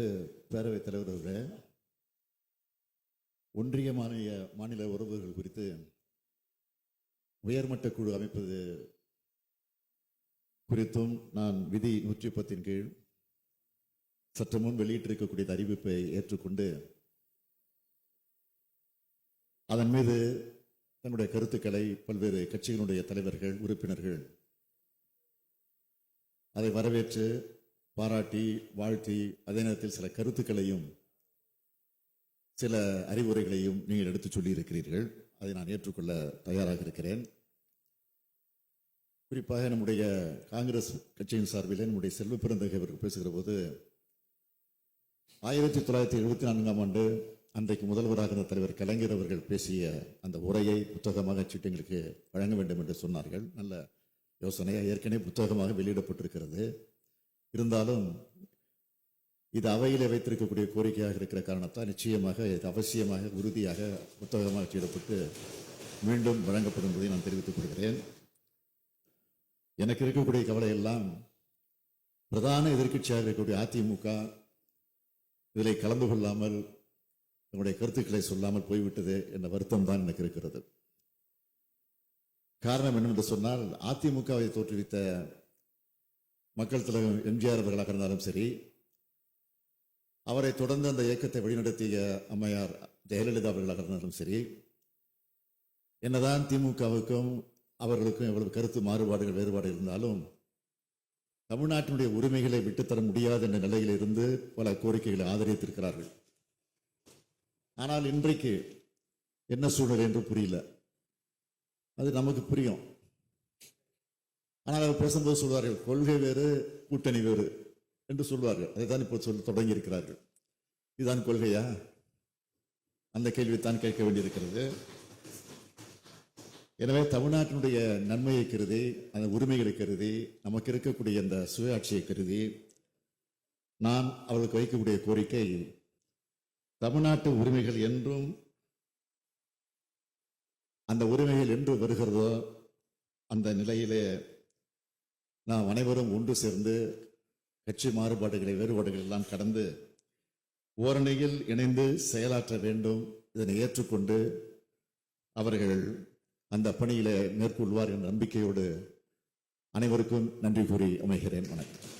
மாண்புமிகு பேரவைத் தலைவர் அவர்களே ஒன்றிய மாநில மாநில உறவுகள் குறித்து உயர்மட்ட குழு அமைப்பது குறித்தும் நான் விதி நூற்றி பத்தின் கீழ் சற்று முன் வெளியிட்டிருக்கக்கூடிய அறிவிப்பை ஏற்றுக்கொண்டு அதன் மீது தன்னுடைய கருத்துக்களை பல்வேறு கட்சிகளுடைய தலைவர்கள் உறுப்பினர்கள் அதை வரவேற்று பாராட்டி வாழ்த்தி அதே நேரத்தில் சில கருத்துக்களையும் சில அறிவுரைகளையும் நீங்கள் எடுத்துச் சொல்லியிருக்கிறீர்கள். அதை நான் ஏற்றுக்கொள்ள தயாராக இருக்கிறேன். குறிப்பாக நம்முடைய காங்கிரஸ் கட்சியின் சார்பில் நம்முடைய செல்வ பிறந்தகை அவர்கள் பேசுகிற போது ஆயிரத்தி தொள்ளாயிரத்தி எழுபத்தி நான்காம் ஆண்டு அன்றைக்கு முதல்வராக இருந்த தலைவர் கலைஞர் அவர்கள் பேசிய அந்த உரையை புத்தகமாக சீட்டுங்களுக்கு வழங்க வேண்டும் என்று சொன்னார்கள். நல்ல யோசனையாக ஏற்கனவே புத்தகமாக வெளியிடப்பட்டிருக்கிறது. இருந்தாலும் இது அவையிலே வைத்திருக்கக்கூடிய கோரிக்கையாக இருக்கிற காரணத்தால் நிச்சயமாக இது அவசியமாக உறுதியாக புத்தகமாக செய்யப்பட்டு மீண்டும் வழங்கப்படும் என்பதை நான் தெரிவித்துக் கொள்கிறேன். எனக்கு இருக்கக்கூடிய கவலை எல்லாம் பிரதான எதிர்க்கட்சியாக இருக்கக்கூடிய அதிமுக இதில் கலந்து கொள்ளாமல் நம்முடைய கருத்துக்களை சொல்லாமல் போய்விட்டது என்ற வருத்தம் தான் எனக்கு இருக்கிறது. காரணம் என்னவென்று சொன்னால் அதிமுகவை தோற்றுவித்த மக்கள் தலைவர் எம்ஜிஆர் அவர்களாக இருந்தாலும் சரி அவரை தொடர்ந்து அந்த இயக்கத்தை வழிநடத்திய அம்மையார் ஜெயலலிதா அவர்களாக இருந்தாலும் சரி என்னதான் திமுகவுக்கும் அவர்களுக்கும் எவ்வளவு கருத்து மாறுபாடுகள் வேறுபாடு இருந்தாலும் தமிழ்நாட்டினுடைய உரிமைகளை விட்டுத்தர முடியாது என்ற நிலையில் இருந்து பல கோரிக்கைகளை ஆதரித்திருக்கிறார்கள். ஆனால் இன்றைக்கு என்ன சூழ்நிலை என்று புரியல. அது நமக்கு புரியும். ஆனால் அவர் பேசும்போது சொல்வார்கள் கொள்கை வேறு கூட்டணி வேறு என்று சொல்வார்கள். அதை தான் இப்போ சொல்ல தொடங்கி இருக்கிறார்கள் இதுதான் கொள்கையா? அந்த கேள்வித்தான் கேட்க வேண்டியிருக்கிறது. எனவே தமிழ்நாட்டினுடைய நன்மையை கருதி அந்த உரிமைகளை கருதி நமக்கு இருக்கக்கூடிய அந்த சுயாட்சியை கருதி நான் அவர்களுக்கு வைக்கக்கூடிய கோரிக்கை தமிழ்நாட்டு உரிமைகள் என்றும் அந்த உரிமைகள் என்று வருகிறதோ அந்த நிலையிலே நாம் அனைவரும் ஒன்று சேர்ந்து கட்சி மாறுபாடுகளை வேறுபாடுகள் எல்லாம் கடந்து ஓரணியில் இணைந்து செயலாற்ற வேண்டும். இதனை ஏற்றுக்கொண்டு அவர்கள் அந்த பணியில மேற்கொள்வார் என்ற நம்பிக்கையோடு அனைவருக்கும் நன்றி கூறி அமைகிறேன். வணக்கம்.